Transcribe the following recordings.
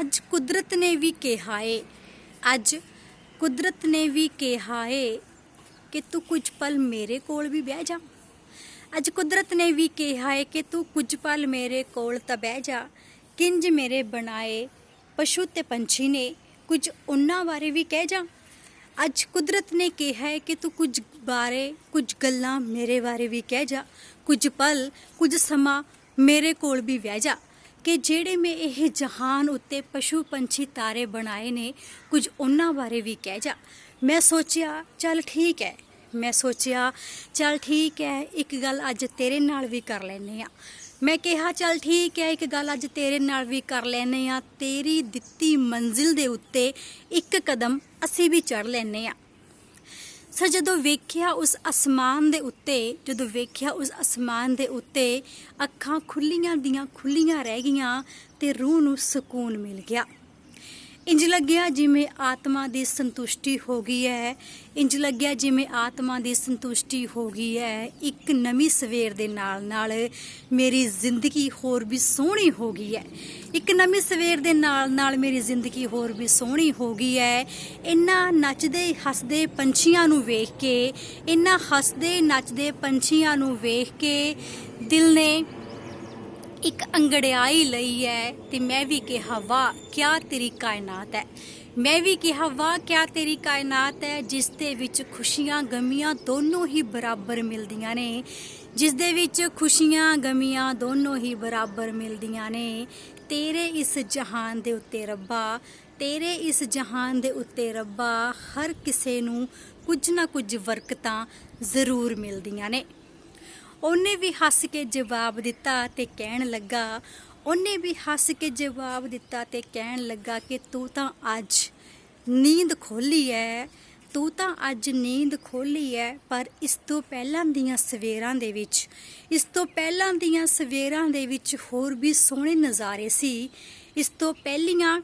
ਅੱਜ ਕੁਦਰਤ ਨੇ ਵੀ ਕਿਹਾ ਏ, ਅੱਜ ਕੁਦਰਤ ਨੇ ਵੀ ਕਿਹਾ ਏ ਕਿ ਤੂੰ ਕੁਝ ਪਲ ਮੇਰੇ ਕੋਲ ਵੀ ਬਹਿ ਜਾ। ਅੱਜ ਕੁਦਰਤ ਨੇ ਵੀ ਕਿਹਾ ਏ ਕਿ ਤੂੰ ਕੁਝ ਪਲ ਮੇਰੇ ਕੋਲ ਤਾਂ ਬਹਿ ਜਾ। ਕਿੰਜ ਮੇਰੇ ਬਣਾਏ ਪਸ਼ੂ ਤੇ ਪੰਛੀ ਨੇ ਕੁਝ ਉਹਨਾਂ ਬਾਰੇ ਵੀ ਕਹਿ ਜਾ। ਅੱਜ ਕੁਦਰਤ ਨੇ ਕਿਹਾ ਹੈ ਕਿ ਤੂੰ ਕੁਝ ਬਾਰੇ, ਕੁਝ ਗੱਲਾਂ ਮੇਰੇ ਬਾਰੇ ਵੀ ਕਹਿ ਜਾ। ਕੁਝ ਪਲ, ਕੁਝ ਸਮਾਂ ਮੇਰੇ ਕੋਲ ਵੀ ਬਹਿ ਜਾ। ਕਿ ਜਿਹੜੇ ਮੈਂ ਇਹ ਜਹਾਨ ਉੱਤੇ ਪਸ਼ੂ ਪੰਛੀ ਤਾਰੇ ਬਣਾਏ ਨੇ, ਕੁਝ ਉਹਨਾਂ ਬਾਰੇ ਵੀ ਕਹਿ ਜਾ। ਮੈਂ ਸੋਚਿਆ, ਚੱਲ ਠੀਕ ਹੈ। ਮੈਂ ਸੋਚਿਆ, ਚੱਲ ਠੀਕ ਹੈ, ਇੱਕ ਗੱਲ ਅੱਜ ਤੇਰੇ ਨਾਲ ਵੀ ਕਰ ਲੈਨੇ ਆ ਮੈਂ ਕਿਹਾ, ਚੱਲ ਠੀਕ ਹੈ, ਇੱਕ ਗੱਲ ਅੱਜ ਤੇਰੇ ਨਾਲ ਵੀ ਕਰ ਲੈਨੇ ਆ ਤੇਰੀ ਦਿੱਤੀ ਮੰਜ਼ਿਲ ਦੇ ਉੱਤੇ ਇੱਕ ਕਦਮ ਅਸੀਂ ਵੀ ਚੜ ਲੈਨੇ ਆ ਸਰ ਜਦੋਂ ਵੇਖਿਆ ਉਸ ਅਸਮਾਨ ਦੇ ਉੱਤੇ, ਜਦੋਂ ਵੇਖਿਆ ਉਸ ਅਸਮਾਨ ਦੇ ਉੱਤੇ ਅੱਖਾਂ ਖੁੱਲੀਆਂ ਦੀਆਂ ਖੁੱਲੀਆਂ ਰਹਿ ਗਈਆਂ ਤੇ ਰੂਹ ਨੂੰ ਸਕੂਨ ਮਿਲ ਗਿਆ। ਇੰਜ ਲੱਗਿਆ ਜਿਵੇਂ ਆਤਮਾ ਦੀ ਸੰਤੁਸ਼ਟੀ ਹੋ ਗਈ ਹੈ। ਇੰਜ ਲੱਗਿਆ ਜਿਵੇਂ ਆਤਮਾ ਦੀ ਸੰਤੁਸ਼ਟੀ ਹੋ ਗਈ ਹੈ। ਇੱਕ ਨਵੀਂ ਸਵੇਰ ਦੇ ਨਾਲ ਨਾਲ ਮੇਰੀ ਜ਼ਿੰਦਗੀ ਹੋਰ ਵੀ ਸੋਹਣੀ ਹੋ ਗਈ ਹੈ। ਇੱਕ ਨਵੀਂ ਸਵੇਰ ਦੇ ਨਾਲ ਨਾਲ ਮੇਰੀ ਜ਼ਿੰਦਗੀ ਹੋਰ ਵੀ ਸੋਹਣੀ ਹੋ ਗਈ ਹੈ। ਇੰਨਾ ਨੱਚਦੇ ਹੱਸਦੇ ਪੰਛੀਆਂ ਨੂੰ ਵੇਖ ਕੇ, ਇੰਨਾ ਹੱਸਦੇ ਨੱਚਦੇ ਪੰਛੀਆਂ ਨੂੰ ਵੇਖ ਕੇ ਦਿਲ ਨੇ ਇੱਕ ਅੰਗੜਿਆਈ ਲਈ ਹੈ ਤੇ ਮੈਂ ਵੀ ਕਿਹਾ, ਵਾਹ, ਕਿਆ ਤੇਰੀ ਕਾਇਨਾਤ ਹੈ। ਮੈਂ ਵੀ ਕਿਹਾ, ਵਾਹ, ਕਿਆ ਤੇਰੀ ਕਾਇਨਾਤ ਹੈ, ਜਿਸ ਦੇ ਵਿੱਚ ਖੁਸ਼ੀਆਂ ਗਮੀਆਂ ਦੋਨੋਂ ਹੀ ਬਰਾਬਰ ਮਿਲਦੀਆਂ ਨੇ। ਜਿਸ ਦੇ ਵਿੱਚ ਖੁਸ਼ੀਆਂ ਗਮੀਆਂ ਦੋਨੋਂ ਹੀ ਬਰਾਬਰ ਮਿਲਦੀਆਂ ਨੇ। ਤੇਰੇ ਇਸ ਜਹਾਨ ਦੇ ਉੱਤੇ ਰੱਬਾ, ਤੇਰੇ ਇਸ ਜਹਾਨ ਦੇ ਉੱਤੇ ਰੱਬਾ, ਹਰ ਕਿਸੇ ਨੂੰ ਕੁਝ ਨਾ ਕੁਝ ਬਰਕਤਾਂ ਜ਼ਰੂਰ ਮਿਲਦੀਆਂ ਨੇ। ਉਹਨੇ ਵੀ ਹੱਸ ਕੇ ਜਵਾਬ ਦਿੱਤਾ ਤੇ ਕਹਿਣ ਲੱਗਾ, ਉਹਨੇ ਵੀ ਹੱਸ ਕੇ ਜਵਾਬ ਦਿੱਤਾ ਤੇ ਕਹਿਣ ਲੱਗਾ ਕਿ ਤੂੰ ਤਾਂ ਅੱਜ ਨੀਂਦ ਖੋਲੀ ਐ, ਤੂੰ ਤਾਂ ਅੱਜ ਨੀਂਦ ਖੋਲੀ ਐ, ਪਰ ਇਸ ਤੋਂ ਪਹਿਲਾਂ ਦੀਆਂ ਸਵੇਰਾਂ ਦੇ ਵਿੱਚ, ਇਸ ਤੋਂ ਪਹਿਲਾਂ ਦੀਆਂ ਸਵੇਰਾਂ ਦੇ ਵਿੱਚ ਹੋਰ ਵੀ ਸੋਹਣੇ ਨਜ਼ਾਰੇ ਸੀ। ਇਸ ਤੋਂ ਪਹਿਲੀਆਂ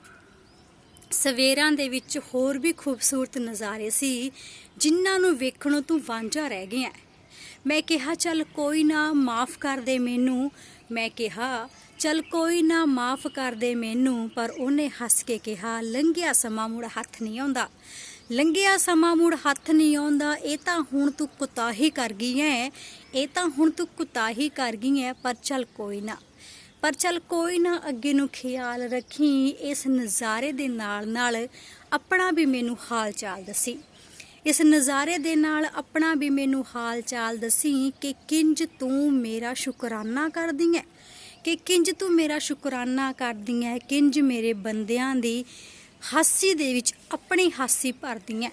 ਸਵੇਰਾਂ ਦੇ ਵਿੱਚ ਹੋਰ ਵੀ ਖੂਬਸੂਰਤ ਨਜ਼ਾਰੇ ਸੀ, ਜਿਨ੍ਹਾਂ ਨੂੰ ਵੇਖਣੋਂ ਤੂੰ ਵਾਂਝਾ ਰਹਿ ਗਿਆ ਮੈਂ ਕਿਹਾ, ਚੱਲ ਕੋਈ ਨਾ ਮਾਫ ਕਰ ਦੇ ਮੈਨੂੰ। ਮੈਂ ਕਿਹਾ, ਚੱਲ ਕੋਈ ਨਾ ਮਾਫ ਕਰ ਦੇ ਮੈਨੂੰ, ਪਰ ਉਹਨੇ ਹੱਸ ਕੇ ਕਿਹਾ, ਲੰਘਿਆ ਸਮਾਂ ਮੁੜ ਹੱਥ ਨਹੀਂ ਆਉਂਦਾ। ਲੰਘਿਆ ਸਮਾਂ ਮੁੜ ਹੱਥ ਨਹੀਂ ਆਉਂਦਾ, ਇਹ ਤਾਂ ਹੁਣ ਤੂੰ ਕੁਤਾਹੀ ਕਰ ਗਈ ਐ। ਇਹ ਤਾਂ ਹੁਣ ਤੂੰ ਕੁਤਾਹੀ ਕਰ ਗਈ ਐ, ਪਰ ਚੱਲ ਕੋਈ ਨਾ। ਪਰ ਚੱਲ ਕੋਈ ਨਾ ਅੱਗੇ ਨੂੰ ਖਿਆਲ ਰੱਖੀ, ਇਸ ਨਜ਼ਾਰੇ ਦੇ ਨਾਲ ਨਾਲ ਆਪਣਾ ਵੀ ਮੈਨੂੰ ਹਾਲ ਚਾਲ ਦੱਸੀ। ਇਸ ਨਜ਼ਾਰੇ ਦੇ ਨਾਲ ਆਪਣਾ ਵੀ ਮੈਨੂੰ ਹਾਲ ਚਾਲ ਦੱਸੀ ਕਿ ਕਿੰਜ ਤੂੰ ਮੇਰਾ ਸ਼ੁਕਰਾਨਾ ਕਰਦੀ ਹੈ ਕਿ ਕਿੰਜ ਤੂੰ ਮੇਰਾ ਸ਼ੁਕਰਾਨਾ ਕਰਦੀ ਹੈ ਕਿੰਜ ਮੇਰੇ ਬੰਦਿਆਂ ਦੀ ਹਾਸੀ ਦੇ ਵਿੱਚ ਆਪਣੀ ਹਾਸੀ ਭਰਦੀ ਹੈ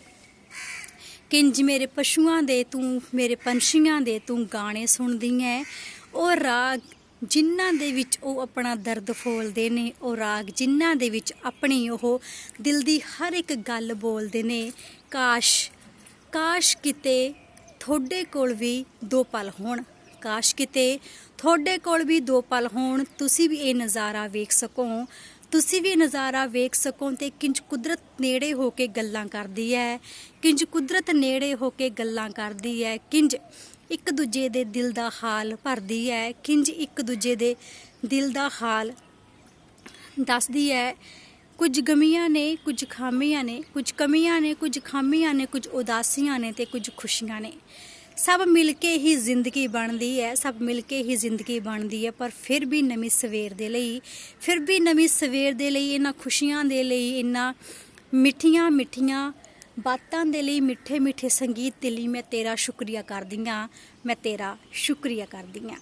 ਕਿੰਜ ਮੇਰੇ ਪਸ਼ੂਆਂ ਦੇ ਤੂੰ, ਮੇਰੇ ਪੰਛੀਆਂ ਦੇ ਤੂੰ ਗਾਣੇ ਸੁਣਦੀ ਹੈ ਉਹ ਰਾਗ ਜਿਨ੍ਹਾਂ ਦੇ ਵਿੱਚ ਉਹ ਆਪਣਾ ਦਰਦ ਫੋਲਦੇ ਨੇ, ਉਹ ਰਾਗ ਜਿਨ੍ਹਾਂ ਦੇ ਵਿੱਚ ਆਪਣੀ ਉਹ ਦਿਲ ਦੀ ਹਰ ਇੱਕ ਗੱਲ ਬੋਲਦੇ ਨੇ। ਕਾਸ਼ ਕਾਸ਼ ਕਿਤੇ ਤੁਹਾਡੇ ਕੋਲ ਵੀ ਦੋ ਪਲ ਹੋਣ। ਕਾਸ਼ ਕਿਤੇ ਤੁਹਾਡੇ ਕੋਲ ਵੀ ਦੋ ਪਲ ਹੋਣ, ਤੁਸੀਂ ਵੀ ਇਹ ਨਜ਼ਾਰਾ ਵੇਖ ਸਕੋ। ਤੁਸੀਂ ਵੀ ਨਜ਼ਾਰਾ ਵੇਖ ਸਕੋ ਤੇ ਕਿੰਜ ਕੁਦਰਤ ਨੇੜੇ ਹੋ ਕੇ ਗੱਲਾਂ ਕਰਦੀ ਹੈ ਕਿੰਜ ਕੁਦਰਤ ਨੇੜੇ ਹੋ ਕੇ ਗੱਲਾਂ ਕਰਦੀ ਹੈ ਕਿੰਜ ਇੱਕ ਦੂਜੇ ਦੇ ਦਿਲ ਦਾ ਹਾਲ ਭਰਦੀ ਹੈ ਕਿੰਜ ਇੱਕ ਦੂਜੇ ਦੇ ਦਿਲ ਦਾ ਹਾਲ ਦੱਸਦੀ ਹੈ ਕੁਝ ਗਮੀਆਂ ਨੇ, ਕੁਝ ਖਾਮੀਆਂ ਨੇ, ਕੁਝ ਕਮੀਆਂ ਨੇ, ਕੁਝ ਖਾਮੀਆਂ ਨੇ, ਕੁਝ ਉਦਾਸੀਆਂ ਨੇ ਤੇ ਕੁਝ ਖੁਸ਼ੀਆਂ ਨੇ। ਸਭ ਮਿਲ ਕੇ ਹੀ ਜ਼ਿੰਦਗੀ ਬਣਦੀ ਹੈ, ਸਭ ਮਿਲ ਕੇ ਹੀ ਜ਼ਿੰਦਗੀ ਬਣਦੀ ਹੈ, ਪਰ ਫਿਰ ਵੀ ਨਵੀਂ ਸਵੇਰ ਦੇ ਲਈ, ਫਿਰ ਵੀ ਨਵੀਂ ਸਵੇਰ ਦੇ ਲਈ, ਇਹਨਾਂ ਖੁਸ਼ੀਆਂ ਦੇ ਲਈ, ਇਹਨਾਂ ਮਿੱਠੀਆਂ ਮਿੱਠੀਆਂ ਬਾਤਾਂ ਦੇ ਲਈ, ਮਿੱਠੇ ਮਿੱਠੇ ਸੰਗੀਤ ਦੇ ਲਈ ਮੈਂ ਤੇਰਾ ਸ਼ੁਕਰੀਆ ਕਰਦੀ ਹਾਂ, ਮੈਂ ਤੇਰਾ ਸ਼ੁਕਰੀਆ ਕਰਦੀ ਹਾਂ।